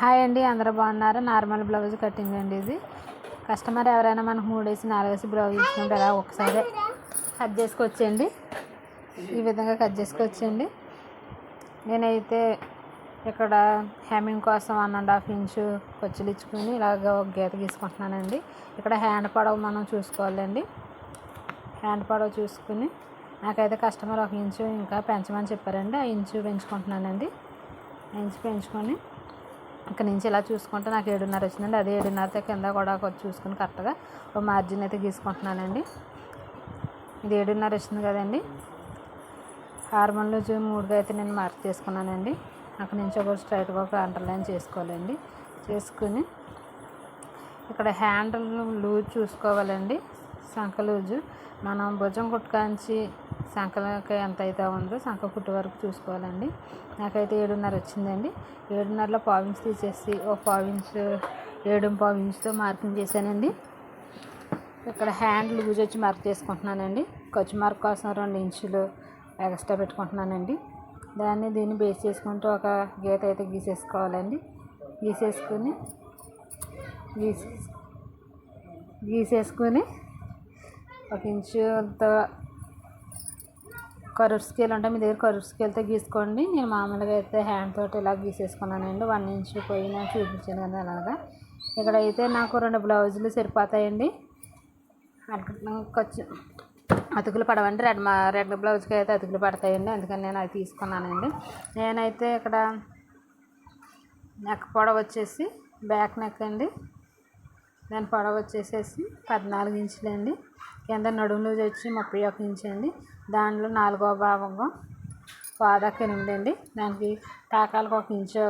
Hi అండి అందరూ బాగున్నారు? నార్మల్ బ్లౌజ్ కటింగ్ అండి ఇది. కస్టమర్ ఎవరైనా మనకు మూడేసి నాలుగేసి బ్లౌజ్ ఇచ్చినప్పుడు అలా ఒకసారి కట్ చేసుకొచ్చేయండి ఈ విధంగా కట్ చేసుకొచ్చేయండి నేనైతే ఇక్కడ హ్యామింగ్ కోసం వన్ అండ్ హాఫ్ ఇంచు ఖర్చులు ఇచ్చుకుని ఇలాగ ఒక గీత గీసుకుంటున్నానండి. ఇక్కడ హ్యాండ్ పడవ మనం చూసుకోవాలండి. హ్యాండ్ పడవ చూసుకుని నాకైతే కస్టమర్ ఒక ఇంచు ఇంకా పెంచమని చెప్పారండి. ఆ ఇంచు పెంచుకుంటున్నానండి. ఆ ఇంచు పెంచుకొని ఇక్కడ నుంచి ఇలా చూసుకుంటే నాకు ఏడున్నర వచ్చిందండి. అదే ఏడున్నరతో కింద కూడా చూసుకుని కరెక్ట్గా ఒక మార్జిన్ అయితే గీసుకుంటున్నానండి. ఇది ఏడున్నర వచ్చింది కదండి. హార్మోన్లో లూజ్ మూడుగా అయితే నేను మార్క్ చేసుకున్నానండి. అక్కడ నుంచి ఒక స్ట్రైట్గా ఒక అండర్లైన్ చేసుకోవాలండి. చేసుకుని ఇక్కడ హ్యాండిల్ లూజ్ చూసుకోవాలండి. సంఖ లూజు. మనం భుజం కుట్టుకాంచి సంఖలకి ఎంత అయితే ఉందో సంఖ కుట్టు వరకు చూసుకోవాలండి. నాకైతే ఏడున్నర వచ్చిందండి. ఏడున్నరలో పావించి తీసేసి ఓ పావించు ఏడు పావించుతో మార్కింగ్ చేశానండి. ఇక్కడ హ్యాండ్ లూజ్ వచ్చి మార్క్ చేసుకుంటున్నానండి. ఖర్చు మార్క్ కోసం రెండు ఇంచులు ఎక్స్ట్రా పెట్టుకుంటున్నానండి. దాన్ని దీన్ని బేస్ చేసుకుంటూ ఒక గీత అయితే గీసేసుకోవాలండి. గీసేసుకుని గీసే గీసేసుకుని ఒక ఇంచుతో కరువు స్కేల్ ఉంటే మీ దగ్గర కరువు స్కేల్తో గీసుకోండి. నేను మామూలుగా అయితే హ్యాండ్ తోటి ఇలా గీసేసుకున్నానండి. వన్ ఇంచ్ పోయిన చూపించాను కదా అలాగా. ఇక్కడైతే నాకు రెండు బ్లౌజులు సరిపోతాయండి. కొంచెం అతుకులు పడవండి. రెడ్ మా రెడ్ బ్లౌజ్కి అయితే అతుకులు పడతాయండి. అందుకని నేను అది తీసుకున్నానండి. నేనైతే ఇక్కడ నెక్ పొడవ వచ్చేసి బ్యాక్ నెక్ అండి. దాని పొడవు వచ్చేసేసి పద్నాలుగు ఇంచులండి కింద నడుములు వచ్చి ముప్పై ఒక ఇంచు అండి. దాంట్లో నాలుగో భాగం పాదాకి ఎనిమిది అండి దానికి టాకాలకు ఒక ఇంచు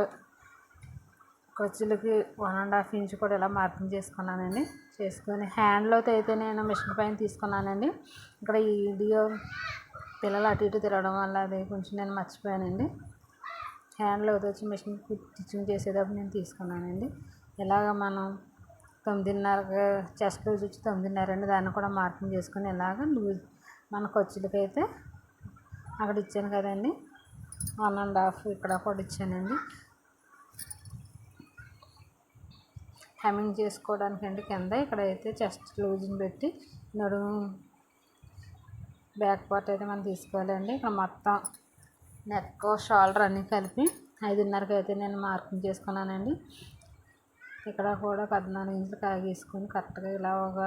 ఖర్చులకి వన్ అండ్ హాఫ్ ఇంచ్ కూడా ఇలా మార్కింగ్ చేసుకున్నానండి. చేసుకొని హ్యాండ్లో అయితే నేను మిషన్ పైన తీసుకున్నానండి. ఇక్కడ ఈ వీడియో పిల్లలు అటు ఇటు తిరగడం వల్ల అది కొంచెం నేను మర్చిపోయానండి. హ్యాండ్లో వచ్చి మిషన్ స్టిచ్చింగ్ చేసేటప్పుడు నేను తీసుకున్నానండి. ఇలాగ మనం తొమ్మిదిన్నరకి చెస్ట్ లూజ్ వచ్చి తొమ్మిదిన్నర అండి దాన్ని కూడా మార్కింగ్ చేసుకుని ఇలాగ లూజ్ మన ఖర్చులకైతే అక్కడ ఇచ్చాను కదండి. వన్ అండ్ హాఫ్ ఇక్కడ కూడా ఇచ్చానండి. హెమ్మింగ్ చేసుకోవడానికి అండి కింద ఇక్కడైతే చెస్ట్ లూజ్ని పెట్టి నడుము బ్యాక్ పార్ట్ అయితే మనం తీసుకోవాలండి. ఇక్కడ మొత్తం నెక్ షోల్డర్ అన్నీ కలిపి ఐదున్నరకి అయితే నేను మార్కింగ్ చేసుకున్నానండి. ఇక్కడ కూడా పద్నాలుగు ఇంచులు కాగేసుకొని కరెక్ట్గా ఇలా ఒక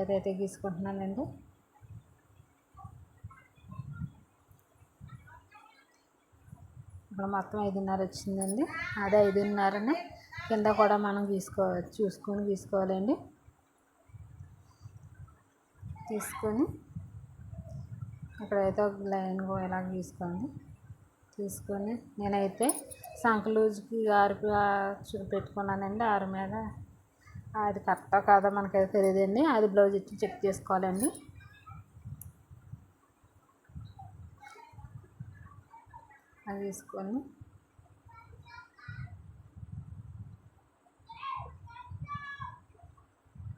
ఏదైతే గీసుకుంటున్నానండి. ఇక్కడ మొత్తం ఐదున్నర వచ్చిందండి. అదే ఐదున్నరని కింద కూడా మనం గీసుకోవాలి చూసుకొని గీసుకోవాలండి. తీసుకొని ఇక్కడైతే ఒక లైన్ ఇలా గీసుకోండి. తీసుకొని నేనైతే సంకలూజుకి లూజ్కి ఆరు పెట్టుకున్నానండి ఆరు మీద. అది కరెక్టా కాదా మనకైతే తెలియదండి. అది బ్లౌజ్ ఇచ్చి చెక్ చేసుకోవాలండి. అది తీసుకొని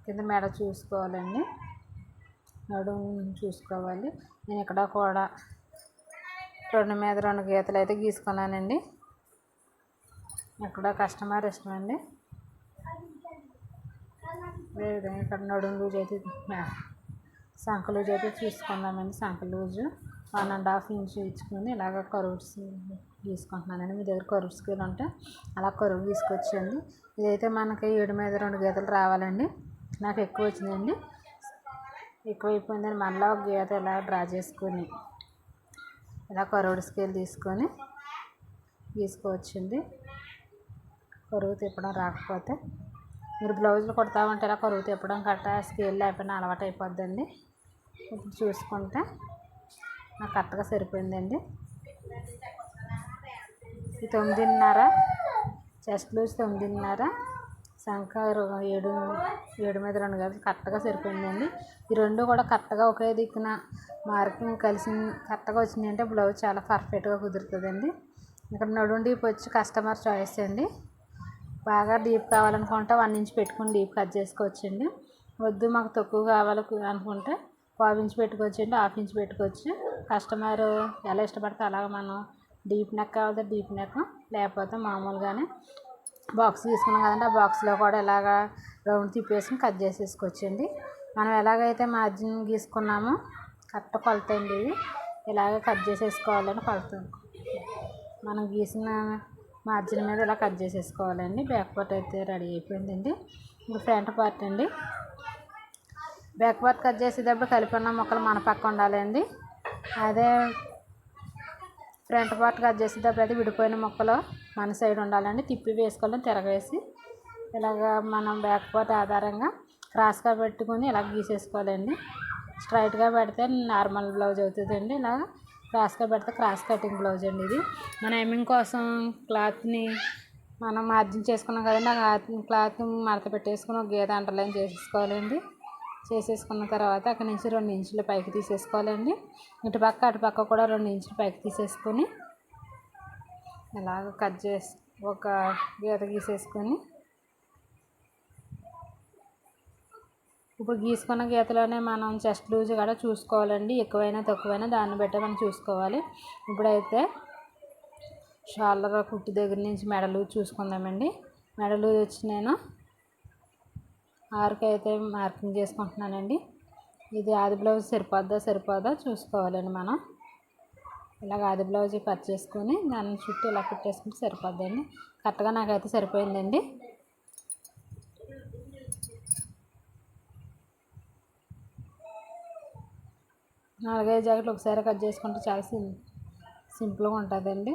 కింద మెడ చూసుకోవాలండి. నడుము చూసుకోవాలి. నేను ఇక్కడ కూడా రెండు మీద రెండు గీతలు అయితే గీసుకున్నానండి. ఇక్కడ కస్టమర్ ఇష్టం అండి అదేవిధంగా ఇక్కడ నడుము లూజ్ అయితే సంఖ లూజ్ అయితే చూసుకుందామండి సంఖ loose one and half inch ఇచ్చుకుని ఇలాగ కరువుస్ గీసుకుంటున్నానండి. మీ దగ్గర కరువు స్కేల్ ఉంటే అలా కరువు గీసుకొచ్చండి. ఇదైతే మనకి ఏడు మీద రెండు గీతలు రావాలండి. నాకు ఎక్కువ వచ్చిందండి. ఎక్కువ అయిపోయిందని మళ్ళీ ఒక గీత ఇలా డ్రా చేసుకుని ఇలా కరోడు స్కేల్ తీసుకొని గీసుకోవచ్చండి కరువు తిప్పడం రాకపోతే మీరు బ్లౌజులు కుడతా ఉంటే ఇలా కరువు తిప్పడం కట్ట స్కేల్ లేకపోయినా అలవాటు అయిపోద్దండి. ఇప్పుడు చూసుకుంటే నాకు కరెక్ట్గా సరిపోయిందండి. ఈ తొమ్మిదిన్నర చెస్ట్ లూజ్ తొమ్మిదిన్నర శంఖారు ఏడు ఏడు మీద రెండు గంటలు కరెక్ట్గా సరిపోయిందండి. ఈ రెండు కూడా కరెక్ట్గా ఒకే దిక్కున మార్కింగ్ కలిసి కరెక్ట్గా వచ్చిందంటే బ్లౌజ్ చాలా పర్ఫెక్ట్గా కుదురుతుందండి. ఇక్కడ నడుం డీప్ వచ్చి కస్టమర్ చాయిస్ అండి. బాగా డీప్ కావాలనుకుంటే వన్ ఇంచ్ పెట్టుకుని డీప్ కట్ చేసుకోవచ్చండి. వద్దు మాకు తక్కువ కావాలి అనుకుంటే పావు ఇంచ్ పెట్టుకోవచ్చండి హాఫ్ ఇంచ్ పెట్టుకోవచ్చు. కస్టమర్ ఎలా ఇష్టపడితే అలాగ మనం డీప్ నెక్ కావాలంటే డీప్ నెక్ లేకపోతే మామూలుగానే బాక్స్ తీసుకున్నాం కదండి. ఆ బాక్స్లో కూడా ఇలాగా రౌండ్ తిప్పేసుకుని కట్ చేసేసుకోవచ్చండి మనం ఎలాగైతే మార్జిన్ గీసుకున్నామో కరెక్ట్ కొలత అండి ఇది. ఇలాగే కట్ చేసేసుకోవాలని కొలత. మనం గీసిన మార్జిన్ మీద ఇలా కట్ చేసేసుకోవాలండి. బ్యాక్ పార్ట్ అయితే రెడీ అయిపోయిందండి. ఇప్పుడు ఫ్రంట్ పార్ట్ అండి. బ్యాక్ పార్ట్ కట్ చేసేటప్పుడు కలిపి ఉన్న మొక్కలు మన పక్క ఉండాలండి. అదే ఫ్రంట్ పార్ట్ కట్ చేసేటప్పుడు అయితే విడిపోయిన ముక్కలు మన సైడ్ ఉండాలండి. తిప్పి వేసుకోవాలని తిరగేసి ఇలాగ మనం బ్యాక్ పార్ట్ ఆధారంగా క్రాస్గా పెట్టుకుని ఇలా గీసేసుకోవాలండి. స్ట్రైట్గా పెడితే నార్మల్ బ్లౌజ్ అవుతుందండి. ఇలా క్రాస్గా పెడితే క్రాస్ కటింగ్ బ్లౌజ్ అండి ఇది. మన ఎమ్మింగ్ కోసం క్లాత్ని మనం మార్జిన్ చేసుకున్నాం కదండి. ఆ క్లాత్ మడత పెట్టేసుకుని ఒక గీత అండర్లైన్ చేసేసుకోవాలండి. చేసేసుకున్న తర్వాత అక్కడ నుంచి రెండు ఇంచులు పైకి తీసేసుకోవాలండి. ఇటు పక్క అటు పక్క కూడా రెండు ఇంచులు పైకి తీసేసుకొని ఇలాగ కట్ చేసి ఒక గీత గీసేసుకొని ఇప్పుడు గీసుకున్న గీతలోనే మనం చెస్ట్ లూజ్ కూడా చూసుకోవాలండి. ఎక్కువైనా తక్కువైనా దాన్ని బట్టే మనం చూసుకోవాలి. ఇప్పుడైతే షాలర్ కుట్టు దగ్గర నుంచి మెడలు చూసుకుందామండి. మెడలు వచ్చి నేను ఆరుకి అయితే మార్కింగ్ చేసుకుంటున్నానండి. ఇది ఆది బ్లౌజ్ సరిపోద్దా? సరిపోదా? చూసుకోవాలండి మనం. ఇలాగ ఆది బ్లౌజ్ కట్ చేసుకొని దాని చుట్టూ ఇలా కుట్టేసుకుంటే సరిపోద్దండి. కరెక్ట్గా నాకైతే సరిపోయిందండి. నాలుగైదు జాకెట్లు ఒకసారి కట్ చేసుకుంటే చాలా సిం సింపుల్గా ఉంటుందండి.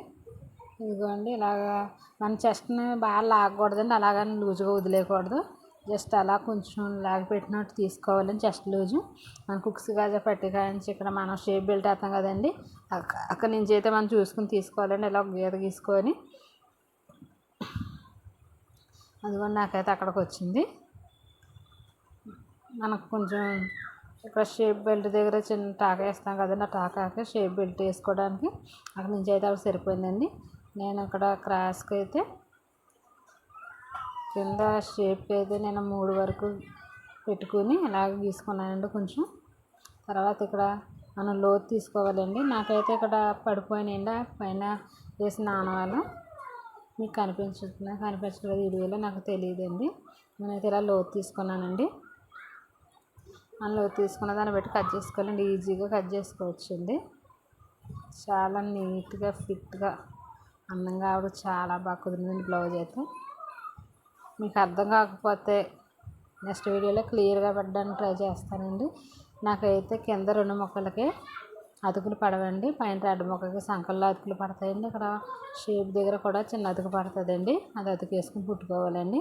ఇదిగోండి ఇలాగా మన చెస్ట్ని బాగా లాగకూడదండి అలాగని లూజుగా వదిలేయకూడదు. జస్ట్ అలా కొంచెం లాగి పెట్టినట్టు తీసుకోవాలని చెస్ట్ లూజు. మన కుక్స్ గాజా పట్టికాయించి ఇక్కడ మనం షేప్ బెల్ట్ వేస్తాం కదండి. అక్కడ నుంచి అయితే మనం చూసుకుని తీసుకోవాలండి ఇలా గీత గీసుకొని. అదిగోండి నాకైతే అక్కడికి వచ్చింది. మనకు కొంచెం ఇక్కడ షేప్ బెల్ట్ దగ్గర చిన్న టాక వేస్తాం కదండి ఆ టాకాకి షేప్ బెల్ట్ వేసుకోవడానికి. అక్కడ నుంచి అయితే అక్కడ సరిపోయిందండి. నేను ఇక్కడ క్రాస్కి అయితే కింద షేప్ అయితే నేను మూడు వరకు పెట్టుకుని అలాగే గీసుకున్నానండి కొంచెం. తర్వాత ఇక్కడ మనం లోతు తీసుకోవాలండి. నాకైతే ఇక్కడ పడిపోయినాయండి. పైన వేసిన ఆనవాళ్ళు మీకు కనిపించుతున్నా కనిపించలేదు వీడియోలో నాకు తెలియదండి. నేనైతే ఇలా లోతు తీసుకున్నానండి. అందులో తీసుకున్న దాన్ని బట్టి కట్ చేసుకోవాలండి. ఈజీగా కట్ చేసుకోవచ్చండి. చాలా నీట్గా ఫిట్గా అందంగా ఆవిడ చాలా బాగా కుదిరిందండి బ్లౌజ్ అయితే. మీకు అర్థం కాకపోతే నెక్స్ట్ వీడియోలో క్లియర్గా పెట్టడానికి ట్రై చేస్తానండి. నాకైతే కింద రెండు మొక్కలకి అతుకులు పడవండి. పైన రెడ్ మొక్కకి సంకల్లో అతుకులు పడతాయండి. ఇక్కడ షేప్ దగ్గర కూడా చిన్న అతుకు పడుతుందండి. అది అతుకు వేసుకుని కుట్టుకోవాలండి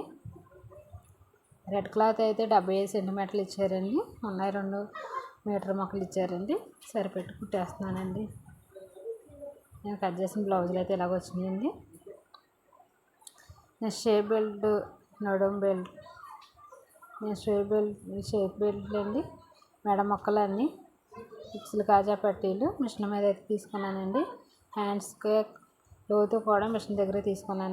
రెడ్ క్లాత్ అయితే డెబ్బై ఐదు సెంటీమీటర్లు ఇచ్చారండి. ఉన్నాయి రెండు మీటర్ మొక్కలు ఇచ్చారండి. సరిపెట్టి కుట్టేస్తున్నానండి. నేను కట్ చేసిన బ్లౌజులు అయితే ఇలాగ వచ్చినాయండి. నేను షేప్ బెల్ట్ నడుం బెల్ట్. నేను షేప్ బెల్ట్ షేప్ బెల్ట్లు అండి. మెడ మొక్కలన్నీ ఫిక్స్లు కాజా పట్టీలు మిషన్ మీద అయితే తీసుకున్నానండి. హ్యాండ్స్కి లోతు కూడా మిషన్ దగ్గర తీసుకున్నాను.